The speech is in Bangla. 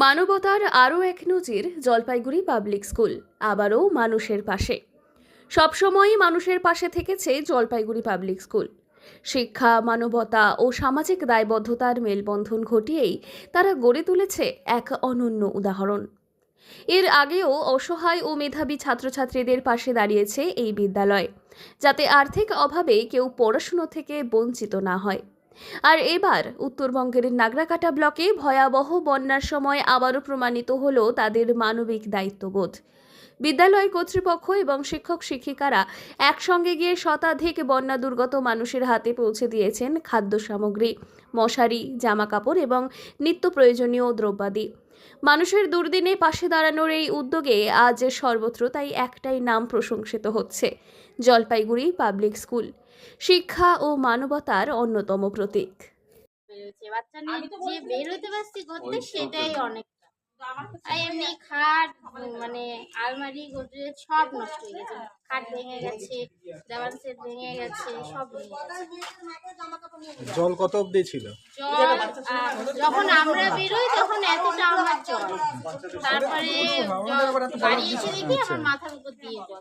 মানবতার আরও এক নজির জলপাইগুড়ি পাবলিক স্কুল, আবারও মানুষের পাশে। সবসময়ই মানুষের পাশে থেকেছে জলপাইগুড়ি পাবলিক স্কুল। শিক্ষা, মানবতা ও সামাজিক দায়বদ্ধতার মেলবন্ধন ঘটিয়েই তারা গড়ে তুলেছে এক অনন্য উদাহরণ। এর আগেও অসহায় ও মেধাবী ছাত্রছাত্রীদের পাশে দাঁড়িয়েছে এই বিদ্যালয়, যাতে আর্থিক অভাবে কেউ পড়াশুনো থেকে বঞ্চিত না হয়। আর এবার উত্তরবঙ্গের নাগরাকাটা ব্লকে ভয়াবহ বন্যার সময় আবারও প্রমাণিত হল তাদের মানবিক দায়িত্ববোধ। বিদ্যালয় কর্তৃপক্ষ এবং শিক্ষক শিক্ষিকারা একসঙ্গে গিয়ে শতাধিক বন্যা দুর্গত মানুষের হাতে পৌঁছে দিয়েছেন খাদ্য সামগ্রী, মশারি, জামাকাপড় এবং নিত্য প্রয়োজনীয় দ্রব্যাদি। মানুষের দুর্দিনে পাশে দাঁড়ানোর এই উদ্যোগে আজ সর্বত্র তাই একটাই নাম প্রশংসিত হচ্ছে জলপাইগুড়ি পাবলিক স্কুল। শিক্ষা ও মানবতার অন্যতম প্রতীক। বেরোচ্ছে বাচ্চা নিয়ে যে বেরোতে পারছি করতে সেটাই অনেকটা এমনি খাট মানে আলমারি গোদরেজ সব নষ্ট হয়ে গেছে। খাট ভেঙে গেছে দেওয়াল সেট ভেঙে গেছে সব জল কত অবধি ছিল? জল যখন আমরা বেরোই তখন এতটা জল তারপরে বাড়ি এসে দেখি আমার মাথার উপর দিয়ে জল